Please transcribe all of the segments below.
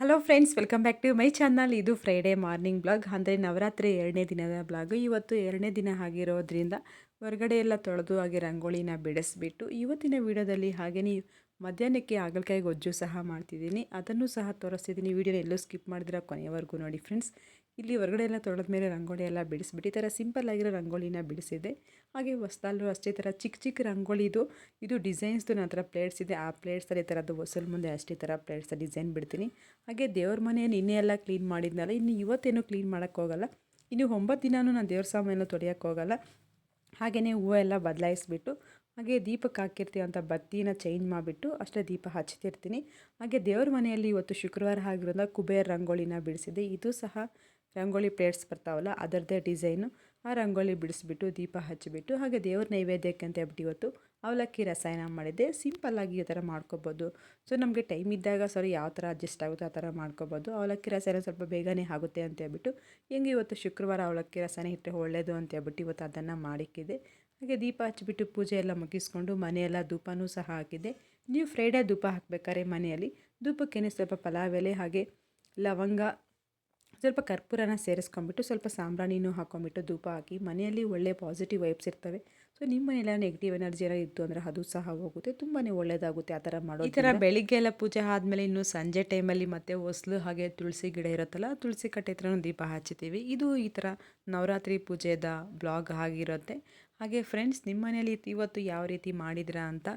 Hello friends welcome back to my channel ಇದು Friday morning blog ಅಂದರೆ ನವರಾತ್ರಿ ಎರಡನೇ ದಿನದ ಬ್ಲಾಗ್ ಇವತ್ತು ಎರಡನೇ ದಿನ ಆಗಿರೋದ್ರಿಂದ ಹೊರಗಡೆ ಎಲ್ಲ ತೊಳೆದು ಹಾಗೆ ರಂಗೋಲಿನ ಬಿಡಿಸ್ಬಿಟ್ಟು ಇವತ್ತಿನ ವಿಡಿಯೋದಲ್ಲಿ ಹಾಗೆಯೇ ಮಧ್ಯಾಹ್ನಕ್ಕೆ ಹಾಗಲಕಾಯಿ ಗೊಜ್ಜು ಸಹ ಮಾಡ್ತಿದ್ದೀನಿ. ಅದನ್ನು ಸಹ ತೋರಿಸ್ತಿದ್ದೀನಿ. ವೀಡಿಯೋನ ಎಲ್ಲೂ ಸ್ಕಿಪ್ ಮಾಡಿದ್ರೆ ಕೊನೆಯವರೆಗೂ ನೋಡಿ ಫ್ರೆಂಡ್ಸ್. ಇಲ್ಲಿ ಹೊರಗಡೆ ಎಲ್ಲ ತೊಳೆದ ಮೇಲೆ ರಂಗೋಲಿ ಎಲ್ಲ ಬಿಡಿಸ್ಬಿಟ್ಟು ಈ ಥರ ಸಿಂಪಲ್ ಆಗಿರೋ ರಂಗೋಲಿನ ಬಿಡಿಸಿದೆ. ಹಾಗೆ ಹೊಸದಲ್ಲೂ ಅಷ್ಟೇ ಥರ ಚಿಕ್ಕ ಚಿಕ್ಕ ರಂಗೋಲಿದು, ಇದು ಡಿಸೈನ್ಸ್ದು ನನ್ನ ಹತ್ರ ಪ್ಲೇಟ್ಸ್ ಇದೆ. ಆ ಪ್ಲೇಟ್ಸಲ್ಲಿ ಈ ಥರದ್ದು ಹೊಸಲು ಮುಂದೆ ಅಷ್ಟೇ ಥರ ಪ್ಲೇಟ್ಸ್ ಡಿಸೈನ್ ಬಿಡ್ತೀನಿ. ಹಾಗೆ ದೇವ್ರ ಮನೆ ನಿನ್ನೆ ಎಲ್ಲ ಕ್ಲೀನ್ ಮಾಡಿದ್ನಲ್ಲ, ಇನ್ನು ಇವತ್ತೇನು ಕ್ಲೀನ್ ಮಾಡೋಕ್ಕೋಗಲ್ಲ ಇನ್ನು ಒಂಬತ್ತು ದಿನವೂ ನಾನು ದೇವ್ರ ಸಾಮಾನು ತೊಳೆಯೋಕ್ಕೋಗಲ್ಲ ಹಾಗೆಯೇ ಹೂವು ಎಲ್ಲ ಬದಲಾಯಿಸ್ಬಿಟ್ಟು ಹಾಗೆ ದೀಪಕ್ಕೆ ಹಾಕಿರ್ತೀವಂಥ ಬತ್ತಿನ ಚೇಂಜ್ ಮಾಡಿಬಿಟ್ಟು ಅಷ್ಟೇ ದೀಪ ಹಚ್ತಿರ್ತೀನಿ ಹಾಗೆ ದೇವ್ರ ಮನೆಯಲ್ಲಿ ಇವತ್ತು ಶುಕ್ರವಾರ ಆಗಿರೋದ ಕುಬೇರ್ ರಂಗೋಲಿನ ಬಿಡಿಸಿದೆ ಇದು ಸಹ ರಂಗೋಲಿ ಪ್ಲೇಟ್ಸ್ ಬರ್ತಾವಲ್ಲ, ಅದರದ್ದೇ ಡಿಸೈನು ಆ ರಂಗೋಲಿ ಬಿಡಿಸ್ಬಿಟ್ಟು ದೀಪ ಹಚ್ಚಿಬಿಟ್ಟು ಹಾಗೆ ದೇವ್ರ ನೈವೇದ್ಯಕ್ಕೆ ಅಂತ ಹೇಳ್ಬಿಟ್ಟು ಇವತ್ತು ಅವಲಕ್ಕಿ ರಸಾಯನ ಮಾಡಿದ್ದೆ. ಸಿಂಪಲ್ಲಾಗಿ ಈ ಥರ ಮಾಡ್ಕೊಬೋದು. ಸೊ ನಮಗೆ ಟೈಮ್ ಇದ್ದಾಗ ಸರಿ ಯಾವ ಥರ ಅಡ್ಜಸ್ಟ್ ಆಗುತ್ತೆ ಆ ಥರ ಮಾಡ್ಕೊಬೋದು. ಅವಲಕ್ಕಿ ರಸಾಯನ ಸ್ವಲ್ಪ ಬೇಗನೆ ಆಗುತ್ತೆ ಅಂತ ಹೇಳ್ಬಿಟ್ಟು, ಹೆಂಗೆ ಇವತ್ತು ಶುಕ್ರವಾರ ಅವಲಕ್ಕಿ ರಸಾಯನ ಇಟ್ಟರೆ ಒಳ್ಳೆಯದು ಅಂತ ಹೇಳ್ಬಿಟ್ಟು ಇವತ್ತು ಅದನ್ನು ಮಾಡಿಕ್ಕಿದೆ. ಹಾಗೆ ದೀಪ ಹಚ್ಚಿಬಿಟ್ಟು ಪೂಜೆ ಎಲ್ಲ ಮುಗಿಸ್ಕೊಂಡು ಮನೆಯೆಲ್ಲ ಧೂಪನೂ ಸಹ ಹಾಕಿದ್ದೆ ನೀವು ಫ್ರೈಡೇ ಧೂಪ ಹಾಕಬೇಕಾದ್ರೆ ಮನೆಯಲ್ಲಿ ಧೂಪಕ್ಕೇನೆ ಸ್ವಲ್ಪ ಪಲಾವ್ ಎಲೆ ಹಾಗೆ ಲವಂಗ, ಸ್ವಲ್ಪ ಕರ್ಪೂರನ ಸೇರಿಸ್ಕೊಂಬಿಟ್ಟು ಸ್ವಲ್ಪ ಸಾಂಬ್ರಾಣಿನೂ ಹಾಕೊಂಬಿಟ್ಟು ಧೂಪ ಹಾಕಿ ಮನೆಯಲ್ಲಿ ಒಳ್ಳೆ ಪಾಸಿಟಿವ್ ವೈಬ್ಸ್ ಇರ್ತವೆ. ಸೊ ನಿಮ್ಮ ಮನೆಯಲ್ಲ ನೆಗೆಟಿವ್ ಎನರ್ಜಿ ಎಲ್ಲ ಇತ್ತು ಅಂದರೆ ಅದು ಸಹ ಹೋಗುತ್ತೆ. ತುಂಬಾ ಒಳ್ಳೆಯದಾಗುತ್ತೆ ಆ ಥರ ಮಾಡೋದು ಈ ಥರ ಬೆಳಿಗ್ಗೆ ಎಲ್ಲ ಪೂಜೆ ಆದಮೇಲೆ ಇನ್ನು ಸಂಜೆ ಟೈಮಲ್ಲಿ ಮತ್ತೆ ಹೊಸ್ಲು ಹಾಗೆ ತುಳಸಿ ಗಿಡ ಇರುತ್ತಲ್ಲ, ತುಳಸಿ ಕಟ್ಟೆ ಹತ್ರನೂ ದೀಪ ಹಚ್ಚುತ್ತೀವಿ ಇದು ಈ ಥರ ನವರಾತ್ರಿ ಪೂಜೆದ ಬ್ಲಾಗ್ ಆಗಿರುತ್ತೆ. ಹಾಗೆ ಫ್ರೆಂಡ್ಸ್ ನಿಮ್ಮ ಮನೇಲಿ ಇವತ್ತು ಯಾವ ರೀತಿ ಮಾಡಿದ್ರಾ ಅಂತ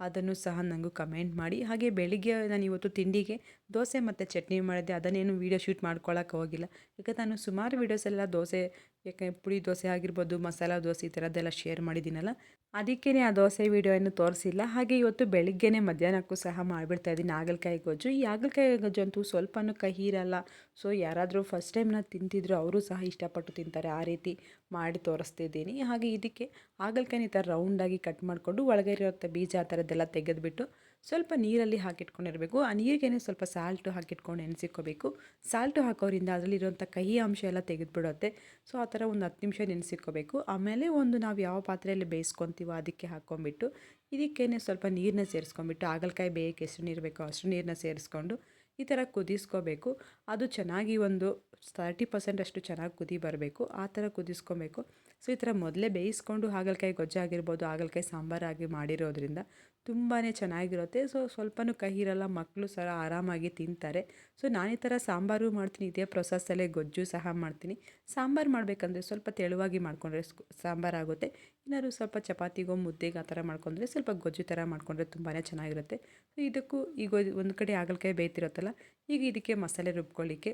ಅದನ್ನು ಸಹ ನನಗೂ ಕಮೆಂಟ್ ಮಾಡಿ. ಹಾಗೆ ಬೆಳಿಗ್ಗೆ ನಾನು ಇವತ್ತು ತಿಂಡಿಗೆ ದೋಸೆ ಮತ್ತು ಚಟ್ನಿ ಮಾಡಿದ್ದೆ ಅದನ್ನೇನು ವೀಡಿಯೋ ಶೂಟ್ ಮಾಡ್ಕೊಳ್ಳೋಕೆ ಹೋಗಿಲ್ಲ. ಯಾಕೆ ನಾನು ಸುಮಾರು ವೀಡಿಯೋಸೆಲ್ಲ ದೋಸೆ ಯಾಕೆ ಪುಡಿ ದೋಸೆ ಆಗಿರ್ಬೋದು, ಮಸಾಲ ದೋಸೆ ಈ ಥರದ್ದೆಲ್ಲ ಶೇರ್ ಮಾಡಿದ್ದೀನಲ್ಲ ಅದಕ್ಕೇ ಆ ದೋಸೆ ವೀಡಿಯೋ ಏನು ತೋರಿಸಿಲ್ಲ. ಹಾಗೆ ಇವತ್ತು ಬೆಳಿಗ್ಗೆನೇ ಮಧ್ಯಾಹ್ನಕ್ಕೂ ಸಹ ಮಾಡಿಬಿಡ್ತಾ ಇದ್ದೀನಿ. ಹಾಗಲಕಾಯಿ ಗೊಜ್ಜು. ಈ ಹಾಗಲಕಾಯಿ ಗೊಜ್ಜು ಅಂತೂ ಸ್ವಲ್ಪನೂ ಕಹಿ ಇರಲ್ಲ ಸೊ ಯಾರಾದರೂ ಫಸ್ಟ್ ಟೈಮ್ ನಾನು ತಿಂತಿದ್ರು ಅವರು ಸಹ ಇಷ್ಟಪಟ್ಟು ತಿಂತಾರೆ. ಆ ರೀತಿ ಮಾಡಿ ತೋರಿಸ್ತಿದ್ದೀನಿ ಹಾಗೆ ಇದಕ್ಕೆ ಹಾಗಲಕಾಯಿ ಈ ಥರ ರೌಂಡಾಗಿ ಕಟ್ ಮಾಡಿಕೊಂಡು ಒಳಗೆ ಇರೋ ಬೀಜ ಆ ಥರದ್ದೆಲ್ಲ ತೆಗೆದುಬಿಟ್ಟು ಸ್ವಲ್ಪ ನೀರಲ್ಲಿ ಹಾಕಿಟ್ಕೊಂಡಿರಬೇಕು. ಆ ನೀರಿಗೇನೆ ಸ್ವಲ್ಪ ಸಾಲ್ಟು ಹಾಕಿಟ್ಕೊಂಡು ನೆನೆಸಿಕೋಬೇಕು ಸಾಲ್ಟು ಹಾಕೋರಿಂದ ಅದರಲ್ಲಿರುವಂಥ ಕಹಿ ಅಂಶ ಎಲ್ಲ ತೆಗೆದುಬಿಡುತ್ತೆ. ಸೊ, ಆ ಥರ ಒಂದು ಹತ್ತು ನಿಮಿಷ ನೆನೆಸಿಕೋಬೇಕು ಆಮೇಲೆ ಒಂದು ನಾವು ಯಾವ ಪಾತ್ರೆಯಲ್ಲಿ ಬೇಯಿಸ್ಕೊತೀವೋ ಅದಕ್ಕೆ ಹಾಕ್ಕೊಂಬಿಟ್ಟು ಇದಕ್ಕೇನೆ ಸ್ವಲ್ಪ ನೀರನ್ನ ಸೇರಿಸ್ಕೊಂಬಿಟ್ಟು ಆಗಲಕಾಯಿ ಬೇಯಕ್ಕೆ ಎಷ್ಟು ನೀರು ಬೇಕೋ ಅಷ್ಟು ನೀರನ್ನ ಸೇರಿಸ್ಕೊಂಡು ಈ ಥರ ಕುದಿಸ್ಕೋಬೇಕು. ಅದು ಚೆನ್ನಾಗಿ ಒಂದು ತರ್ಟಿ ಪರ್ಸೆಂಟ್ ಅಷ್ಟು ಚೆನ್ನಾಗಿ ಕುದಿ ಬರಬೇಕು. ಆ ಥರ ಕುದಿಸ್ಕೊಬೇಕು. ಸೊ, ಈ ಥರ ಮೊದಲೇ ಬೇಯಿಸ್ಕೊಂಡು ಹಾಗಲಕಾಯಿ ಗೊಜ್ಜಾಗಿರ್ಬೋದು ಹಾಗಲಕಾಯಿ ಸಾಂಬಾರಾಗಿ ಮಾಡಿರೋದ್ರಿಂದ ತುಂಬಾ ಚೆನ್ನಾಗಿರುತ್ತೆ. ಸೊ, ಸ್ವಲ್ಪನೂ ಕಹಿ ಇರಲ್ಲ ಮಕ್ಕಳು ಸಹ ಆರಾಮಾಗಿ ತಿಂತಾರೆ. ಸೊ, ನಾನು ಈ ಥರ ಸಾಂಬಾರು ಮಾಡ್ತೀನಿ, ಇದೇ ಪ್ರೊಸೆಸ್ಸಲ್ಲೇ ಗೊಜ್ಜು ಸಹ ಮಾಡ್ತೀನಿ. ಸಾಂಬಾರು ಮಾಡಬೇಕಂದ್ರೆ ಸ್ವಲ್ಪ ತೆಳುವಾಗಿ ಮಾಡಿಕೊಂಡ್ರೆ ಸಾಂಬಾರಾಗುತ್ತೆ ಏನಾದ್ರು ಸ್ವಲ್ಪ ಚಪಾತಿಗೋ, ಮುದ್ದೆಗೆ ಆ ಥರ ಮಾಡ್ಕೊಂಡ್ರೆ ಸ್ವಲ್ಪ ಗೊಜ್ಜು ಥರ ಮಾಡಿಕೊಂಡ್ರೆ ತುಂಬಾ ಚೆನ್ನಾಗಿರುತ್ತೆ. ಸೊ, ಇದಕ್ಕೂ ಈಗ ಒಂದು ಕಡೆ ಹಾಗಲಕಾಯಿ ಬೇಯ್ತಿರುತ್ತಲ್ಲ, ಈಗ ಇದಕ್ಕೆ ಮಸಾಲೆ ರುಬ್ಕೊಳ್ಳಿಕ್ಕೆ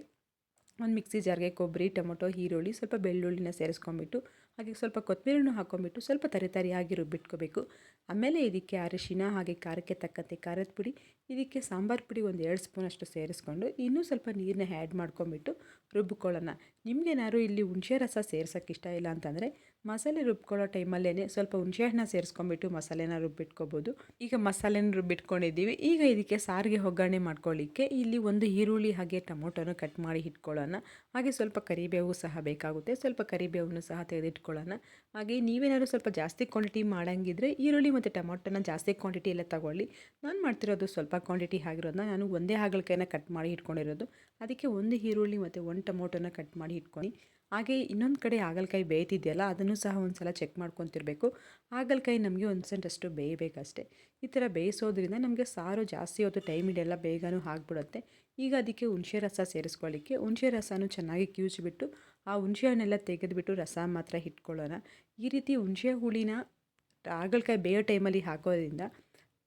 ಒಂದು ಮಿಕ್ಸಿ ಜಾರ್ಗೆ ಕೊಬ್ಬರಿ, ಟೊಮೊಟೊ, ಈರುಳ್ಳಿ, ಸ್ವಲ್ಪ ಬೆಳ್ಳುಳ್ಳಿನ ಸೇರಿಸ್ಕೊಂಬಿಟ್ಟು ಹಾಗೆ ಸ್ವಲ್ಪ ಕೊತ್ತಂಬರಿನೂ ಹಾಕ್ಕೊಂಬಿಟ್ಟು ಸ್ವಲ್ಪ ತರಿ ತರಿಯಾಗಿ ರುಬ್ಬಿಟ್ಕೋಬೇಕು ಆಮೇಲೆ ಇದಕ್ಕೆ ಅರಿಶಿನ ಹಾಗೆ ಖಾರಕ್ಕೆ ತಕ್ಕಂತೆ ಖಾರದ ಪುಡಿ, ಇದಕ್ಕೆ ಸಾಂಬಾರು ಪುಡಿ ಒಂದು ಎರಡು ಸ್ಪೂನಷ್ಟು ಸೇರಿಸ್ಕೊಂಡು ಇನ್ನೂ ಸ್ವಲ್ಪ ನೀರನ್ನ ಆ್ಯಡ್ ಮಾಡ್ಕೊಂಬಿಟ್ಟು ರುಬ್ಬಿಕೊಳ್ಳೋಣ ನಿಮಗೇನಾದ್ರು ಇಲ್ಲಿ ಹುಣಸೆ ರಸ ಸೇರ್ಸೋಕ್ಕೆ ಇಷ್ಟ ಇಲ್ಲ ಅಂತಂದರೆ ಮಸಾಲೆ ರುಬ್ಕೊಳ್ಳೋ ಟೈಮಲ್ಲೇ ಸ್ವಲ್ಪ ಹುಣಸೆ ಹಣ್ಣು ಸೇರಿಸ್ಕೊಂಬಿಟ್ಟು ಮಸಾಲೆನ ರುಬ್ಬಿಟ್ಕೋಬೋದು. ಈಗ ಮಸಾಲೆನ ರುಬ್ಬಿಟ್ಕೊಂಡಿದ್ದೀವಿ. ಈಗ ಇದಕ್ಕೆ ಸಾರಿಗೆ ಒಗ್ಗರಣೆ ಮಾಡ್ಕೊಳ್ಳಿಕ್ಕೆ ಇಲ್ಲಿ ಒಂದು ಈರುಳ್ಳಿ ಹಾಗೆ ಟೊಮೊಟೊನ ಕಟ್ ಮಾಡಿ ಇಟ್ಕೊಳ್ಳೋಣ. ಹಾಗೆ ಸ್ವಲ್ಪ ಕರಿಬೇವು ಸಹ ಬೇಕಾಗುತ್ತೆ. ಸ್ವಲ್ಪ ಕರಿಬೇವನ್ನು ಸಹ ತೆಗೆದಿಟ್ಕೊಳ್ಳೋಣ ಹಾಗೆ ನೀವೇನಾದ್ರು ಸ್ವಲ್ಪ ಜಾಸ್ತಿ ಕ್ವಾಂಟಿಟಿ ಮಾಡೋಂಗಿದ್ರೆ ಈರುಳ್ಳಿ ಮತ್ತು ಟೊಮೊಟೊನ ಜಾಸ್ತಿ ಕ್ವಾಂಟಿಟಿ ಎಲ್ಲ ತಗೊಳ್ಳಿ. ನಾನು ಮಾಡ್ತಿರೋದು ಸ್ವಲ್ಪ ಕ್ವಾಂಟಿಟಿ ಆಗಿರೋದನ್ನ ನಾನು ಒಂದೇ ಹಾಗಲಕಾಯಿನ ಕಟ್ ಮಾಡಿ ಇಟ್ಕೊಂಡಿರೋದು. ಅದಕ್ಕೆ ಒಂದು ಈರುಳ್ಳಿ ಮತ್ತು ಒಂದು ಟೊಮೊಟೊನ ಕಟ್ ಮಾಡಿ ಇಟ್ಕೊಂಡು ಹಾಗೆ ಇನ್ನೊಂದು ಕಡೆ ಹಾಗಲಕಾಯಿ ಬೇಯ್ತಿದೆಯಲ್ಲ, ಅದನ್ನು ಸಹ ಒಂದು ಸಲ ಚೆಕ್ ಮಾಡ್ಕೊತಿರ್ಬೇಕು. ಹಾಗಲಕಾಯಿ ನಮಗೆ ಒಂದು ಸೆಂಟಷ್ಟು ಬೇಯಬೇಕಷ್ಟೇ. ಈ ಥರ ಬೇಯಿಸೋದ್ರಿಂದ ನಮಗೆ ಸಾರು ಜಾಸ್ತಿ ಹೊತ್ತು ಟೈಮ್ ಇದೆಲ್ಲ ಬೇಗನೂ ಆಗಿಬಿಡುತ್ತೆ. ಈಗ ಅದಕ್ಕೆ ಹುಣಸೆ ರಸ ಸೇರಿಸ್ಕೊಳ್ಳಿಕ್ಕೆ. ಹುಣಸೆ ರಸನೂ ಚೆನ್ನಾಗಿ ಕಿವುಚಿಬಿಟ್ಟು ಆ ಹುಣಸೆ ಹಣ್ಣೆಲ್ಲ ತೆಗೆದುಬಿಟ್ಟು ರಸ ಮಾತ್ರ ಇಟ್ಕೊಳ್ಳೋಣ ಈ ರೀತಿ ಹುಣಸೆ ಹುಳಿನ ಹಾಗಲಕಾಯಿ ಬೇಯೋ ಟೈಮಲ್ಲಿ ಹಾಕೋದ್ರಿಂದ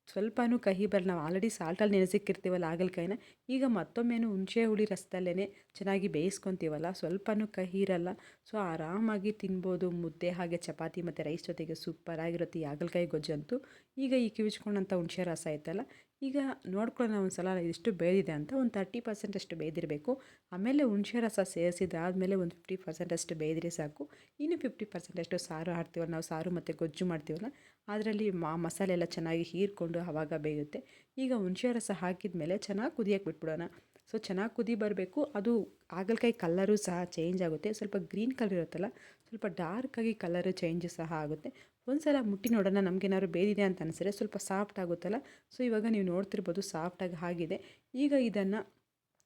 ಸ್ವಲ್ಪನೂ ಕಹಿ ಬರಲ್ಲ. ನಾವು ಆಲ್ರೆಡಿ ಸಾಲ್ಟಲ್ಲಿ ನೆನೆಸಿಕ್ಕಿರ್ತೀವಲ್ಲ ಹಾಗಲಕಾಯಿನ. ಈಗ ಮತ್ತೊಮ್ಮೆನೂ ಹುಣಸೆ ಹುಳಿ ರಸದಲ್ಲೇ ಚೆನ್ನಾಗಿ ಬೇಯಿಸ್ಕೊತೀವಲ್ಲ, ಸ್ವಲ್ಪನೂ ಕಹಿ ಇರಲ್ಲ. ಸೊ ಆರಾಮಾಗಿ ತಿನ್ಬೋದು. ಮುದ್ದೆ ಹಾಗೆ ಚಪಾತಿ ಮತ್ತು ರೈಸ್ ಜೊತೆಗೆ ಸೂಪರಾಗಿರುತ್ತೆ ಈ ಹಾಗಲಕಾಯಿ ಗೊಜ್ಜಂತೂ. ಈಗ ಈ ಕಿವಿಚ್ಕೊಂಡಂಥ ಹುಣಸೆ ರಸ ಐತಲ್ಲ ಈಗ ನೋಡ್ಕೊಳ್ಳೋಣ ಒಂದು ಸಲ ಎಷ್ಟು ಬೇಯ್ದಿದೆ ಅಂತ. ಒಂದು ತರ್ಟಿ ಪರ್ಸೆಂಟ್ ಅಷ್ಟು ಬೇಯ್ದಿರಬೇಕು ಆಮೇಲೆ ಹುಣಸೆ ರಸ ಸೇರಿಸಿದಾದಮೇಲೆ ಒಂದು ಫಿಫ್ಟಿ ಪರ್ಸೆಂಟ್ ಅಷ್ಟು ಬೇಯ್ದರೆ ಸಾಕು. ಇನ್ನು ಫಿಫ್ಟಿ ಪರ್ಸೆಂಟ್ ಅಷ್ಟು ಸಾರು ಹಾಕ್ತೀವಲ್ಲ ನಾವು ಸಾರು ಮತ್ತು ಗೊಜ್ಜು ಮಾಡ್ತೀವಲ್ಲ, ಅದರಲ್ಲಿ ಮಾ ಮಸಾಲೆ ಎಲ್ಲ ಚೆನ್ನಾಗಿ ಹೀರ್ಕೊಂಡು ಆವಾಗ ಬೇಯುತ್ತೆ. ಈಗ ಹುಣಸೆ ರಸ ಹಾಕಿದ ಮೇಲೆ ಚೆನ್ನಾಗಿ ಕುದಿಯೋಕೆ ಬಿಟ್ಬಿಡೋಣ. ಸೊ ಚೆನ್ನಾಗಿ ಕುದಿ ಬರಬೇಕು. ಅದು ಹಾಗಲಕಾಯಿ ಕಲ್ಲರು ಸಹ ಚೇಂಜ್ ಆಗುತ್ತೆ. ಸ್ವಲ್ಪ ಗ್ರೀನ್ ಕಲರ್ ಇರುತ್ತಲ್ಲ, ಸ್ವಲ್ಪ ಡಾರ್ಕಾಗಿ ಕಲರು ಚೇಂಜ್ ಸಹ ಆಗುತ್ತೆ. ಒಂದು ಸಲ ಮುಟ್ಟಿ ನೋಡೋಣ ನಮಗೇನಾದ್ರು ಬೇದಿದೆ ಅಂತ ಅನಿಸಿದ್ರೆ ಸ್ವಲ್ಪ ಸಾಫ್ಟ್ ಆಗುತ್ತಲ್ಲ? ಸೊ, ಇವಾಗ ನೀವು ನೋಡ್ತಿರ್ಬೋದು ಸಾಫ್ಟಾಗಿ ಆಗಿದೆ. ಈಗ ಇದನ್ನು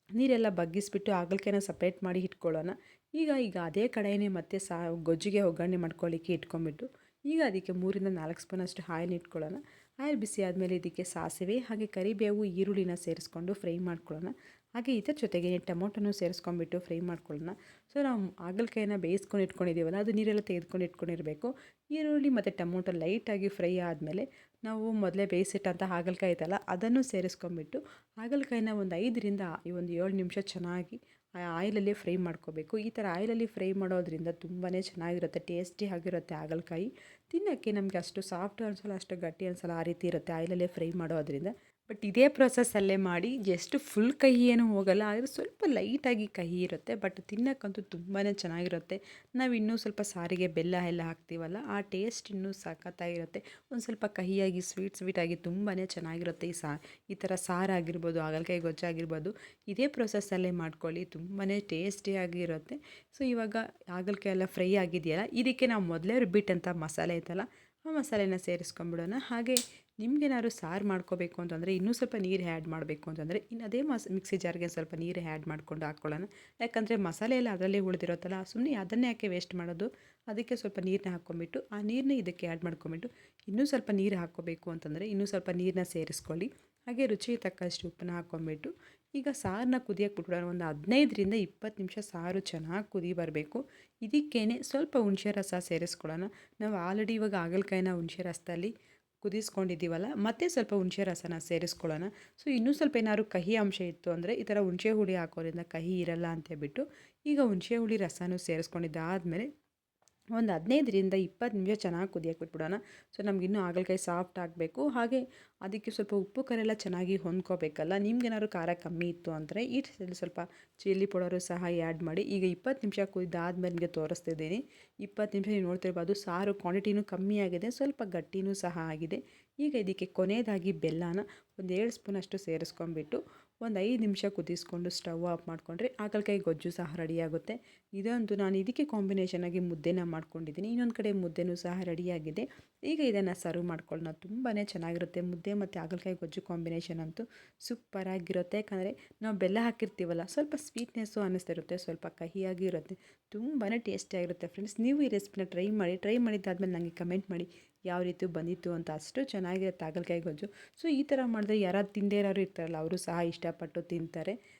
ನೀರೆಲ್ಲ ಬಗ್ಗಿಸ್ಬಿಟ್ಟು ಹಾಗಲಕಾಯಿನ ಸಪ್ರೇಟ್ ಮಾಡಿ ಇಟ್ಕೊಳ್ಳೋಣ. ಈಗ ಈಗ ಅದೇ ಕಡೆಯೇ ಮತ್ತೆ ಸಾ, ಗೊಜ್ಜಿಗೆ ಒಗ್ಗರಣೆ ಮಾಡ್ಕೊಳ್ಳಿಕ್ಕೆ ಇಟ್ಕೊಂಬಿಟ್ಟು ಈಗ ಅದಕ್ಕೆ ಮೂರಿಂದ ನಾಲ್ಕು ಸ್ಪೂನಷ್ಟು ಆಯಿಲ್ ಇಟ್ಕೊಳ್ಳೋಣ. ಆಯಿಲ್ ಬಿಸಿ ಆದಮೇಲೆ ಇದಕ್ಕೆ ಸಾಸಿವೆ ಹಾಗೆ ಕರಿಬೇವು, ಈರುಳ್ಳಿನ ಸೇರಿಸ್ಕೊಂಡು ಫ್ರೈ ಮಾಡ್ಕೊಳ್ಳೋಣ. ಹಾಗೆ ಇದರ ಜೊತೆಗೆ ಟೊಮೊಟೊನೂ ಸೇರಿಸ್ಕೊಂಡ್ಬಿಟ್ಟು ಫ್ರೈ ಮಾಡ್ಕೊಳ್ಳೋಣ. ಸೊ, ನಾವು ಹಾಗಲಕಾಯಿನ ಬೇಯಿಸ್ಕೊಂಡು ಇಟ್ಕೊಂಡಿದ್ದೀವಲ್ಲ, ಅದು ನೀರೆಲ್ಲ ತೆಗೆದುಕೊಂಡು ಇಟ್ಕೊಂಡಿರಬೇಕು. ಈರುಳ್ಳಿ ಮತ್ತು ಟೊಮೊಟೊ ಲೈಟಾಗಿ ಫ್ರೈ ಆದಮೇಲೆ ನಾವು ಮೊದಲೇ ಬೇಯಿಸಿಟ್ಟಂಥ ಹಾಗಲಕಾಯಿ ಇದೆಲ್ಲ ಅದನ್ನು ಸೇರಿಸ್ಕೊಂಬಿಟ್ಟು ಹಾಗಲಕಾಯಿನ ಒಂದು ಐದರಿಂದ ಈ ಒಂದು ಏಳು ನಿಮಿಷ ಚೆನ್ನಾಗಿ ಆಯಿಲಲ್ಲಿ ಫ್ರೈ ಮಾಡ್ಕೋಬೇಕು. ಈ ಥರ ಆಯಿಲಲ್ಲಿ ಫ್ರೈ ಮಾಡೋದ್ರಿಂದ ತುಂಬಾ ಚೆನ್ನಾಗಿರುತ್ತೆ, ಟೇಸ್ಟಿ ಆಗಿರುತ್ತೆ ಹಾಗಲಕಾಯಿ. ತಿನ್ನೋಕ್ಕೆ ನಮಗೆ ಅಷ್ಟು ಸಾಫ್ಟ್ ಅನ್ಸೋಲ್ಲ, ಅಷ್ಟು ಗಟ್ಟಿ ಅನಿಸಲ್ಲ ಆ ರೀತಿ ಇರುತ್ತೆ ಆಯಿಲಲ್ಲೇ ಫ್ರೈ ಮಾಡೋದ್ರಿಂದ. ಬಟ್ ಇದೇ ಪ್ರೊಸೆಸ್ಸಲ್ಲೇ ಮಾಡಿ ಜಸ್ಟ್ ಫುಲ್ ಕಹಿ ಏನು ಹೋಗಲ್ಲ. ಆದರೆ ಸ್ವಲ್ಪ ಲೈಟಾಗಿ ಕಹಿ ಇರುತ್ತೆ ಬಟ್ ತಿನ್ನೋಕ್ಕಂತೂ ತುಂಬಾ ಚೆನ್ನಾಗಿರುತ್ತೆ. ನಾವು ಇನ್ನೂ ಸ್ವಲ್ಪ ಸಾರಿಗೆ ಬೆಲ್ಲ ಎಲ್ಲ ಹಾಕ್ತೀವಲ್ಲ, ಆ ಟೇಸ್ಟ್ ಇನ್ನೂ ಸಖತ್ತಾಗಿರುತ್ತೆ. ಒಂದು ಸ್ವಲ್ಪ ಕಹಿಯಾಗಿ ಸ್ವೀಟ್ ಸ್ವೀಟಾಗಿ ತುಂಬಾ ಚೆನ್ನಾಗಿರುತ್ತೆ ಈ ಸಾ, ಈ ಥರ ಸಾರಾಗಿರ್ಬೋದು ಹಾಗಲಕಾಯಿ ಗೊಜ್ಜಾಗಿರ್ಬೋದು ಇದೇ ಪ್ರೊಸೆಸ್ಸಲ್ಲೇ ಮಾಡ್ಕೊಳ್ಳಿ ತುಂಬಾ ಟೇಸ್ಟಿಯಾಗಿರುತ್ತೆ ಸೊ ಇವಾಗ ಹಾಗಲಕಾಯಿ ಎಲ್ಲ ಫ್ರೈ ಆಗಿದೆಯಲ್ಲ, ಇದಕ್ಕೆ ನಾವು ಮೊದಲೇ ರುಬ್ಬಿಟ್ಟಂಥ ಮಸಾಲೆ ಐತಲ್ಲ, ಆ ಮಸಾಲೆನ ಸೇರಿಸ್ಕೊಂಡ್ಬಿಡೋಣ. ಹಾಗೆ ನಿಮ್ಗೇನಾದ್ರು ಸಾರು ಮಾಡ್ಕೋಬೇಕು ಅಂತಂದರೆ ಇನ್ನೂ ಸ್ವಲ್ಪ ನೀರು ಆ್ಯಡ್ ಮಾಡಬೇಕು ಅಂತಂದರೆ ಇನ್ನು ಅದೇ ಮಸ್, ಮಿಕ್ಸಿ ಜಾರ್ಗೆ ಸ್ವಲ್ಪ ನೀರು ಆ್ಯಡ್ ಮಾಡ್ಕೊಂಡು ಹಾಕ್ಕೊಳ್ಳೋಣ ಯಾಕಂದರೆ ಮಸಾಲೆ ಎಲ್ಲ ಅದರಲ್ಲೇ ಉಳಿದಿರುತ್ತಲ್ಲ ಸುಮ್ಮನೆ ಅದನ್ನೇ ಯಾಕೆ ವೇಸ್ಟ್ ಮಾಡೋದು? ಅದಕ್ಕೆ ಸ್ವಲ್ಪ ನೀರನ್ನ ಹಾಕ್ಕೊಂಬಿಟ್ಟು ಆ ನೀರನ್ನ ಇದಕ್ಕೆ ಆ್ಯಡ್ ಮಾಡ್ಕೊಂಬಿಟ್ಟು ಇನ್ನೂ ಸ್ವಲ್ಪ ನೀರು ಹಾಕ್ಕೋಬೇಕು ಅಂತಂದರೆ ಇನ್ನೂ ಸ್ವಲ್ಪ ನೀರನ್ನ ಸೇರಿಸ್ಕೊಳ್ಳಿ. ಹಾಗೆ ರುಚಿಗೆ ತಕ್ಕಷ್ಟು ಉಪ್ಪನ್ನ ಹಾಕ್ಕೊಂಬಿಟ್ಟು ಈಗ ಸಾರನ್ನ ಕುದಿಯೋಕೆ ಬಿಟ್ಬಿಡೋಣ. ಒಂದು ಹದಿನೈದರಿಂದ ಇಪ್ಪತ್ತು ನಿಮಿಷ ಸಾರು ಚೆನ್ನಾಗಿ ಕುದಿ ಬರಬೇಕು. ಇದಕ್ಕೇನೆ ಸ್ವಲ್ಪ ಹುಣಸೆ ರಸ ಸೇರಿಸ್ಕೊಳ್ಳೋಣ. ನಾವು ಆಲ್ರೆಡಿ ಇವಾಗ ಹಾಗಲಕಾಯಿನ ಹುಣಸೆ ರಸದಲ್ಲಿ ಕುದಿಸ್ಕೊಂಡಿದ್ದೀವಲ್ಲ, ಮತ್ತೆ ಸ್ವಲ್ಪ ಹುಣಸೆ ರಸನ ಸೇರಿಸ್ಕೊಳ್ಳೋಣ. ಸೊ, ಇನ್ನೂ ಸ್ವಲ್ಪ ಏನಾದ್ರು ಕಹಿ ಅಂಶ ಇತ್ತು ಅಂದರೆ ಈ ಥರ ಹುಣಸೆ ಹುಳಿ ಹಾಕೋದ್ರಿಂದ ಕಹಿ ಇರಲ್ಲ ಅಂತೇಳ್ಬಿಟ್ಟು ಈಗ ಹುಣಸೆ ಹುಳಿ ರಸನೂ ಸೇರಿಸ್ಕೊಂಡಿದ್ದಾದಮೇಲೆ ಒಂದು ಹದಿನೈದರಿಂದ ಇಪ್ಪತ್ತು ನಿಮಿಷ ಚೆನ್ನಾಗಿ ಕುದಿಯಕ್ಕೆ ಬಿಟ್ಬಿಡೋಣ. ಸೊ ನಮಗಿನ್ನೂ ಹಾಗಲಕಾಯಿ ಸಾಫ್ಟ್ ಆಗಬೇಕು. ಹಾಗೆ ಅದಕ್ಕೆ ಸ್ವಲ್ಪ ಉಪ್ಪು, ಖಾರ ಚೆನ್ನಾಗಿ ಹೊಂದ್ಕೋಬೇಕಲ್ಲ. ನಿಮ್ಗೇನಾದ್ರು ಖಾರ ಕಮ್ಮಿ ಇತ್ತು ಅಂದರೆ ಈ ಸ್ವಲ್ಪ ಚಿಲ್ಲಿ ಪೌಡರು ಸಹ ಆ್ಯಡ್ ಮಾಡಿ. ಈಗ ಇಪ್ಪತ್ತು ನಿಮಿಷ ಕುಯ್ದಾದ್ಮೇಲೆ ನಿಮಗೆ ತೋರಿಸ್ತಿದ್ದೀನಿ. ಇಪ್ಪತ್ತು ನಿಮಿಷ ನೀವು ನೋಡ್ತಿರ್ಬೋದು, ಸಾರು ಕ್ವಾಂಟಿಟಿನೂ ಕಮ್ಮಿ ಆಗಿದೆ, ಸ್ವಲ್ಪ ಗಟ್ಟಿನೂ ಸಹ ಆಗಿದೆ. ಈಗ ಇದಕ್ಕೆ ಕೊನೆಯದಾಗಿ ಬೆಲ್ಲನ ಒಂದು ಏಳು ಸ್ಪೂನಷ್ಟು ಸೇರಿಸ್ಕೊಂಡ್ಬಿಟ್ಟು ಒಂದು ಐದು ನಿಮಿಷ ಕುದಿಸ್ಕೊಂಡು ಸ್ಟವ್ ಆಫ್ ಮಾಡಿಕೊಂಡ್ರೆ ಹಾಗಲಕಾಯಿ ಗೊಜ್ಜು ಸಹ ರೆಡಿಯಾಗುತ್ತೆ. ಇದಂತೂ ನಾನು ಇದಕ್ಕೆ ಕಾಂಬಿನೇಷನ್ ಆಗಿ ಮುದ್ದೆನ ಮಾಡ್ಕೊಂಡಿದ್ದೀನಿ. ಇನ್ನೊಂದು ಕಡೆ ಮುದ್ದೆನೂ ಸಹ ರೆಡಿಯಾಗಿದೆ. ಈಗ ಇದನ್ನು ಸರ್ವ್ ಮಾಡ್ಕೊಳ್ಳೋಣ. ತುಂಬಾ ಚೆನ್ನಾಗಿರುತ್ತೆ ಮುದ್ದೆ ಮತ್ತು ಹಾಗಲಕಾಯಿ ಗೊಜ್ಜು ಕಾಂಬಿನೇಷನ್ ಅಂತೂ ಸೂಪರಾಗಿರುತ್ತೆ. ಯಾಕಂದರೆ ನಾವು ಬೆಲ್ಲ ಹಾಕಿರ್ತೀವಲ್ಲ, ಸ್ವಲ್ಪ ಸ್ವೀಟ್ನೆಸ್ಸು ಅನ್ನಿಸ್ತಿರುತ್ತೆ ಸ್ವಲ್ಪ ಕಹಿಯಾಗಿರುತ್ತೆ ತುಂಬಾ ಟೇಸ್ಟಿಯಾಗಿರುತ್ತೆ ಫ್ರೆಂಡ್ಸ್ ನೀವು ಈ ರೆಸಿಪಿನ ಟ್ರೈ ಮಾಡಿ ಟ್ರೈ ಮಾಡಿದ್ದಾದ್ಮೇಲೆ ನನಗೆ ಕಮೆಂಟ್ ಮಾಡಿ. ಯಾವ ರೀತಿ ಬಂದಿತ್ತು ಅಂತ ಅಷ್ಟು ಚೆನ್ನಾಗಿರುತ್ತೆ ಹಾಗಲಕಾಯಿ ಗೊಜ್ಜು. ಸೊ ಈ ಥರ ಮಾಡಿದ್ರೆ ಯಾರಾದ್ರು ತಿಂದೇ ಇರ್ತಾರಲ್ಲ, ಅವರು ಸಹ ಇಷ್ಟಪಟ್ಟು ತಿಂತಾರೆ.